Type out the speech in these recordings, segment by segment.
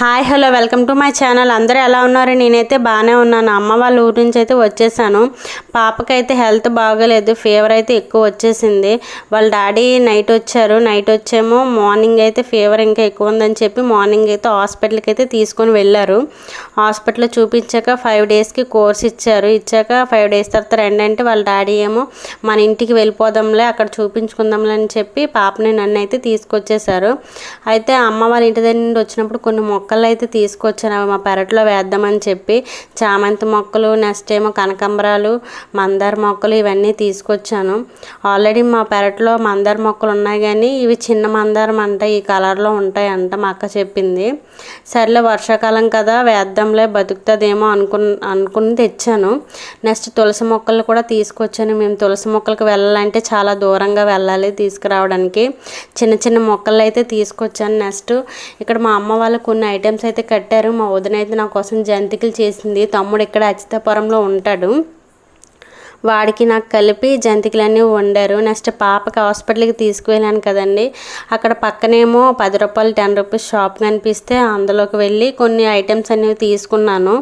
Hi hello welcome to my channel. అందరూ ఎలా ఉన్నారు? నేనైతే బాగానే ఉన్నాను. అమ్మ వాళ్ళ ఊరి నుంచి అయితే వచ్చేసాను. పాపకైతే హెల్త్ బాగోలేదు. ఫీవర్ అయితే ఎక్కువ వచ్చేసింది. వాళ్ళ డాడీ నైట్ వచ్చారు. నైట్ వచ్చేమో మార్నింగ్ అయితే ఫీవర్ ఇంకా ఎక్కువ ఉందని చెప్పి మార్నింగ్ అయితే హాస్పిటల్కి అయితే తీసుకొని వెళ్ళారు. హాస్పిటల్లో చూపించాక ఫైవ్ డేస్కి కోర్స్ ఇచ్చారు. ఇచ్చాక ఫైవ్ డేస్ తర్వాత రండి అంటే వాళ్ళ డాడీ ఏమో మన ఇంటికి వెళ్ళిపోదాంలే అక్కడ చూపించుకుందాంలే అని చెప్పి పాపని నన్ను అయితే తీసుకొచ్చేసారు. అయితే అమ్మ వాళ్ళ ఇంటి దగ్గర నుండి వచ్చినప్పుడు కొన్ని మొక్కలు అయితే తీసుకొచ్చాను. అవి మా పెరట్లో వేద్దామని చెప్పి చామంతి మొక్కలు నెక్స్ట్ ఏమో కనకంబరాలు మందార మొక్కలు ఇవన్నీ తీసుకొచ్చాను. ఆల్రెడీ మా పెరట్లో మందార మొక్కలు ఉన్నాయి కానీ ఇవి చిన్న మందారం అంట ఈ కలర్లో ఉంటాయి అంట మా అక్క చెప్పింది. సర్లే వర్షాకాలం కదా వేద్దాంలే బతుకుతుందేమో అనుకుని అనుకుని తెచ్చాను. నెక్స్ట్ తులసి మొక్కలు కూడా తీసుకొచ్చాను. మేము తులసి మొక్కలకు వెళ్ళాలంటే చాలా దూరంగా వెళ్ళాలి తీసుకురావడానికి. చిన్న చిన్న మొక్కలు అయితే తీసుకొచ్చాను. నెక్స్ట్ ఇక్కడ మా అమ్మ వాళ్ళు కొన్ని ఐటమ్స్ అయితే కట్టారు. మా వదిన అయితే నా కోసం జంతికలు చేసింది. తమ్ముడు ఇక్కడ అచితాపురంలో ఉంటాడు. వాడికి నాకు కలిపి జంతికలన్నీ వండారు. నెక్స్ట్ పాపకి హాస్పిటల్కి తీసుకువెళ్ళాను కదండి. అక్కడ పక్కనేమో పది రూపాయలు టెన్ రూపీస్ షాప్ కనిపిస్తే అందులోకి వెళ్ళి కొన్ని ఐటమ్స్ అనేవి తీసుకున్నాను.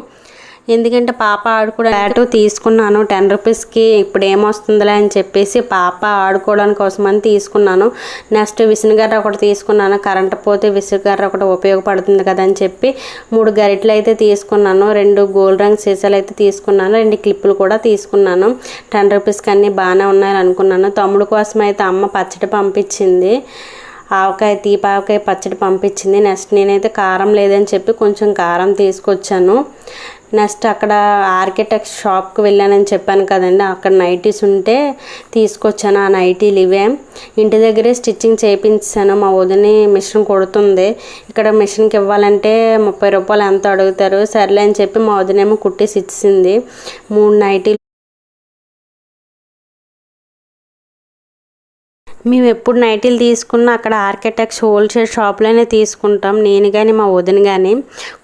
ఎందుకంటే పాప ఆడుకోవడం బ్యాటు తీసుకున్నాను. టెన్ రూపీస్కి ఇప్పుడు ఏమొస్తుందిలే అని చెప్పేసి పాప ఆడుకోవడానికి కోసం అని తీసుకున్నాను. నెక్స్ట్ విసునగర్ర ఒకటి తీసుకున్నాను. కరెంట్ పోతే విసునగర్ర ఒకటి ఉపయోగపడుతుంది కదా అని చెప్పి మూడు గరిటలు అయితే తీసుకున్నాను. రెండు గోల్డ్ రంగ్ సీసాలు అయితే తీసుకున్నాను. రెండు క్లిప్పులు కూడా తీసుకున్నాను. టెన్ రూపీస్కి అన్నీ బాగానే ఉన్నాయని అనుకున్నాను. తమ్ముడు కోసం అయితే అమ్మ పచ్చడి పంపించింది. ఆవకాయ తీపావకాయ పచ్చడి పంపించింది. నెక్స్ట్ నేనైతే కారం లేదని చెప్పి కొంచెం కారం తీసుకొచ్చాను. నెక్స్ట్ అక్కడ ఆర్కిటెక్ట్ షాప్కి వెళ్ళానని చెప్పాను కదండి. అక్కడ నైటీస్ ఉంటే తీసుకొచ్చాను. ఆ నైటీలు ఇవే. ఇంటి దగ్గరే స్టిచ్చింగ్ చేయించాను. మా వదిని మిషన్ కొడుతుంది. ఇక్కడ మిషన్కి ఇవ్వాలంటే ముప్పై రూపాయలు ఎంత అడుగుతారు? సర్లే అని చెప్పి మా వదినేమో కుట్టేసి ఇచ్చింది. మూడు నైటీలు మేము ఎప్పుడు నైటీలు తీసుకున్నా అక్కడ ఆర్కిటెక్ట్స్ హోల్సేల్ షాప్లోనే తీసుకుంటాం. నేను కానీ మా వదిన కానీ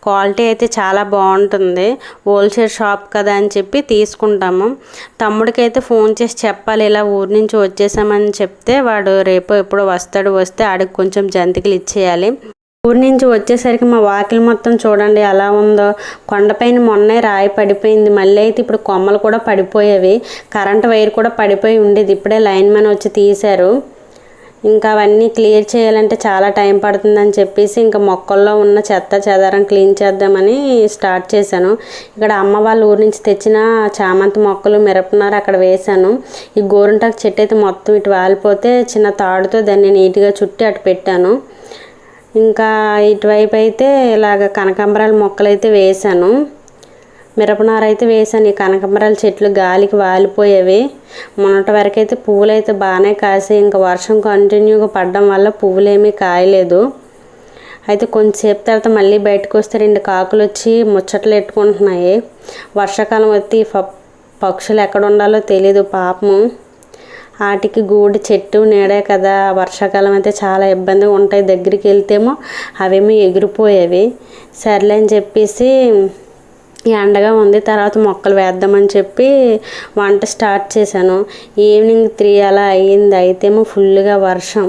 క్వాలిటీ అయితే చాలా బాగుంటుంది. హోల్సేల్ షాప్ కదా అని చెప్పి తీసుకుంటాము. తమ్ముడికైతే ఫోన్ చేసి చెప్పాలి ఇలా ఊరి నుంచి వచ్చేసామని చెప్తే వాడు రేపు ఎప్పుడు వస్తాడు వస్తే ఆడికి కొంచెం జంతికలు ఇచ్చేయాలి. ఊరి నుంచి వచ్చేసరికి మా వాకిలి మొత్తం చూడండి ఎలా ఉందో. కొండపైన మొన్నే రాయి పడిపోయింది. మళ్ళీ అయితే ఇప్పుడు కొమ్మలు కూడా పడిపోయేవి. కరెంట్ వైర్ కూడా పడిపోయి ఉండేది. ఇప్పుడే లైన్ మ్యాన్ వచ్చి తీశారు. ఇంకా అవన్నీ క్లియర్ చేయాలంటే చాలా టైం పడుతుందని చెప్పేసి ఇంకా మొక్కల్లో ఉన్న చెత్త చెదారం క్లీన్ చేద్దామని స్టార్ట్ చేశాను. ఇక్కడ అమ్మ వాళ్ళ ఊరి నుంచి తెచ్చిన చామంతి మొక్కలు మిరపనార అక్కడ వేశాను. ఈ గోరింటాకు చెట్టు అయితే మొత్తం ఇటు వాలిపోతే చిన్న తాడుతో దాన్ని నీట్గా చుట్టి అటు పెట్టాను. ఇంకా ఇటువైపు అయితే ఇలాగ కనకాంబరాల మొక్కలు అయితే వేశాను. మిరపనార అయితే వేసాను ఈ కనకాంబరాల చెట్లు గాలికి వాలిపోయేవి. మొన్నటి వరకు అయితే పువ్వులు అయితే బాగానే కాసాయి. ఇంకా వర్షం కంటిన్యూగా పడడం వల్ల పువ్వులు ఏమీ కాయలేదు. అయితే కొంచెంసేపు తర్వాత మళ్ళీ బయటకు వస్తే రెండు కాకులు వచ్చి ముచ్చట్లు ఎట్టుకుంటున్నాయి వర్షాకాలం వచ్చి పక్షులు ఎక్కడ ఉండాలో తెలియదు పాపము. వాటికి గూడు చెట్టు నీడే కదా. వర్షాకాలం అయితే చాలా ఇబ్బందిగా ఉంటాయి. దగ్గరికి వెళ్తేమో అవేమో ఎగిరిపోయేవి. సర్లే అని చెప్పేసి ఎండగా ఉంది. తర్వాత మొక్కలు వేద్దామని చెప్పి వంట స్టార్ట్ చేశాను. ఈవినింగ్ త్రీ అలా అయ్యింది. అయితేమో ఫుల్గా వర్షం.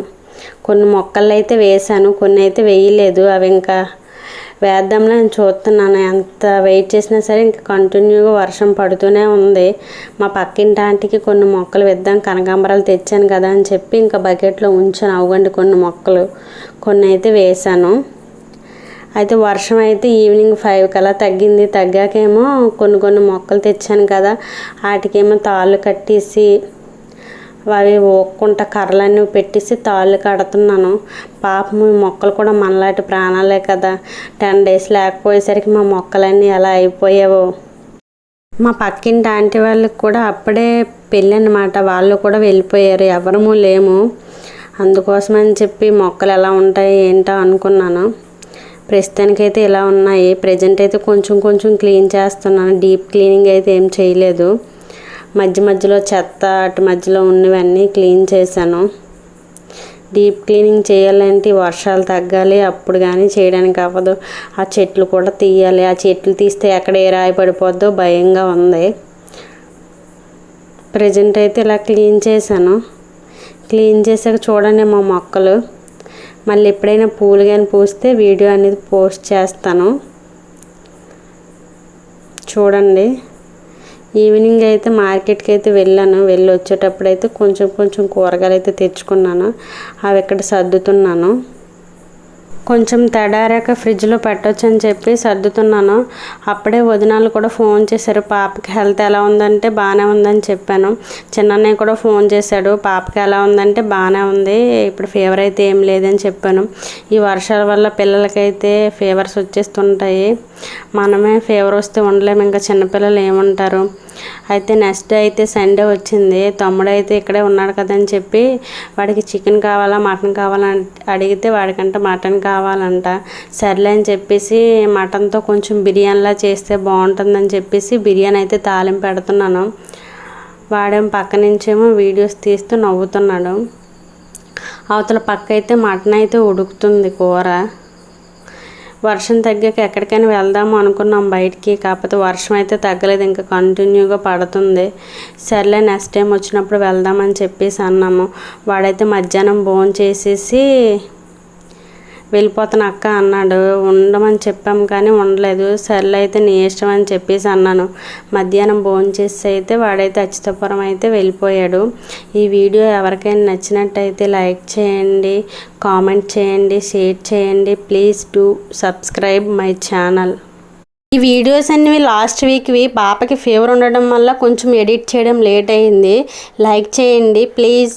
కొన్ని మొక్కలు అయితే వేశాను. కొన్ని అయితే వేయలేదు. అవి ఇంకా వేద్దాంలో నేను చూస్తున్నాను. ఎంత వెయిట్ చేసినా సరే ఇంకా కంటిన్యూగా వర్షం పడుతూనే ఉంది. మా పక్కింటి ఆంటీకి కొన్ని మొక్కలు వేద్దాం కనకాంబరాలు తెచ్చాను కదా అని చెప్పి ఇంకా బకెట్లో ఉంచాను అవగండి కొన్ని మొక్కలు. కొన్ని అయితే వేశాను. అయితే వర్షం అయితే ఈవినింగ్ ఫైవ్ కల్లా తగ్గింది. తగ్గాకేమో కొన్ని కొన్ని మొక్కలు తెచ్చాను కదా. వాటికేమో తాళ్ళు కట్టేసి అవి ఊక్కుంట కర్రలన్నీ పెట్టేసి తాళ్ళు కడుతున్నాను. పాపం ఈ మొక్కలు కూడా మనలాంటి ప్రాణాలే కదా. టెన్ డేస్ లేకపోయేసరికి మా మొక్కలన్నీ ఎలా అయిపోయావో. మా పక్కింటి ఆంటీ వాళ్ళకి కూడా అప్పుడే పెళ్ళి అనమాట వాళ్ళు కూడా వెళ్ళిపోయారు. ఎవరము లేము. అందుకోసమని చెప్పి మొక్కలు ఎలా ఉంటాయి ఏంటో అనుకున్నాను. ప్రస్తుతానికైతే ఇలా ఉన్నాయి. ప్రజెంట్ అయితే కొంచెం కొంచెం క్లీన్ చేస్తున్నాను. డీప్ క్లీనింగ్ అయితే ఏం చేయలేదు. మధ్య మధ్యలో చెత్త అటు మధ్యలో ఉన్నవన్నీ క్లీన్ చేశాను. డీప్ క్లీనింగ్ చేయాలంటే వర్షాలు తగ్గాలి అప్పుడు కానీ చేయడానికి అవ్వదు. ఆ చెట్లు కూడా తీయాలి. ఆ చెట్లు తీస్తే ఎక్కడ ఏ రాయి పడిపోద్దో భయంగా ఉంది. ప్రజెంట్ అయితే ఇలా క్లీన్ చేశాను. క్లీన్ చేశాక చూడండి మా మొక్కలు. మళ్ళీ ఎప్పుడైనా పూలు కానీ పూస్తే వీడియో అనేది పోస్ట్ చేస్తాను. చూడండి. ఈవినింగ్ అయితే మార్కెట్కి అయితే వెళ్ళాను. వెళ్ళి వచ్చేటప్పుడు అయితే కొంచెం కొంచెం కూరగాయలు అయితే తెచ్చుకున్నాను. అవి ఇక్కడ సర్దుతున్నాను. కొంచెం తడారాక ఫ్రిడ్జ్లో పెట్టొచ్చు అని చెప్పి సర్దుతున్నాను. అప్పుడే వదినాలు కూడా ఫోన్ చేశారు. పాపకి హెల్త్ ఎలా ఉందంటే బాగానే ఉందని చెప్పాను. చిన్నన్నయ్య కూడా ఫోన్ చేశాడు. పాపకి ఎలా ఉందంటే బాగానే ఉంది. ఇప్పుడు ఫీవర్ అయితే ఏం లేదని చెప్పాను. ఈ వర్షాల వల్ల పిల్లలకైతే ఫీవర్స్ వచ్చేస్తుంటాయి. మనమే ఫీవర్ వస్తే ఉండలేము. ఇంకా చిన్నపిల్లలు ఏముంటారు? అయితే నెక్స్ట్ డే అయితే సండే వచ్చింది. తమ్ముడు అయితే ఇక్కడే ఉన్నాడు కదని చెప్పి వాడికి చికెన్ కావాలా మటన్ కావాలా అడిగితే వాడికంటే మటన్ కావాలంట. సర్లే అని చెప్పేసి మటన్తో కొంచెం బిర్యానీలా చేస్తే బాగుంటుందని చెప్పేసి బిర్యానీ అయితే తాలింపు పెడుతున్నాను. వాడేం పక్క నుంచేమో వీడియోస్ తీస్తూ నవ్వుతున్నాడు. అవతల పక్క అయితే మటన్ అయితే ఉడుకుతుంది కూర. వర్షం తగ్గాక ఎక్కడికైనా వెళ్దాము అనుకున్నాం బయటికి. కాకపోతే వర్షం అయితే తగ్గలేదు. ఇంకా కంటిన్యూగా పడుతుంది. సర్లే నెక్స్ట్ టైం వచ్చినప్పుడు వెళ్దామని చెప్పేసి అన్నాము. వాడైతే మధ్యాహ్నం భోజనం చేసేసి వెళ్ళిపోతాను అక్క అన్నాడు. ఉండమని చెప్పాం కానీ ఉండలేదు. సర్లే అయితే నీ ఇష్టం అని చెప్పేసి అన్నాను. మధ్యాహ్నం భోంచేసి అయితే వాడైతే అచ్యుతపురం అయితే వెళ్ళిపోయాడు. ఈ వీడియో ఎవరికైనా నచ్చినట్టయితే లైక్ చేయండి కామెంట్ చేయండి షేర్ చేయండి. Please do subscribe my channel. ఈ వీడియోస్ అన్ని లాస్ట్ వీక్వి పాపకి ఫీవర్ ఉండడం వల్ల కొంచెం ఎడిట్ చేయడం లేట్ అయింది. లైక్ చేయండి ప్లీజ్.